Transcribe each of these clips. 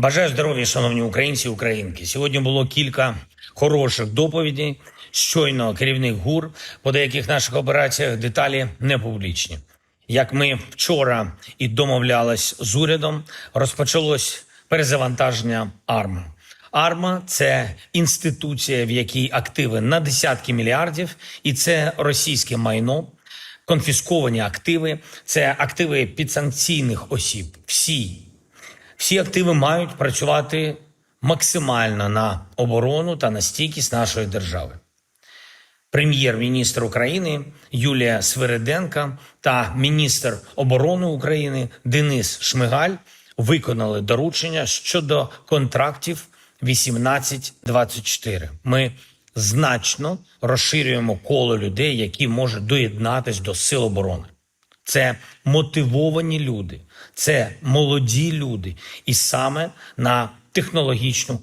Бажаю здоров'я, шановні українці і українки. Сьогодні було кілька хороших доповідей. Щойно керівник ГУР по деяких наших операціях деталі не публічні. Як ми вчора і домовлялись з урядом, розпочалось перезавантаження АРМА. АРМА це інституція, в якій активи на десятки мільярдів, і це російське майно, конфісковані активи, це активи підсанкційних осіб. Всі всі активи мають працювати максимально на оборону та на стійкість нашої держави. Прем'єр-міністр України Юлія Свириденка та міністр оборони України Денис Шмигаль виконали доручення щодо контрактів 18-24. Ми значно розширюємо коло людей, які можуть доєднатись до сил оборони. Це мотивовані люди, це молоді люди, і саме на технологічну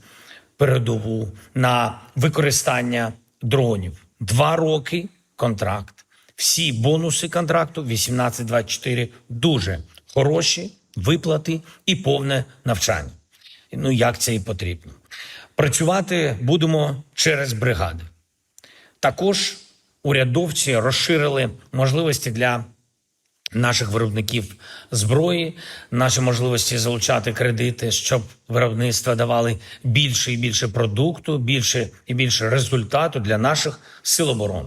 передову, на використання дронів. Два роки контракт. Всі бонуси контракту 18-24 дуже хороші, виплати і повне навчання. Ну як це і потрібно. Працювати будемо через бригади. Також урядовці розширили можливості для наших виробників зброї, наші можливості залучати кредити, щоб виробництва давали більше і більше продукту, більше і більше результату для наших сил оборони.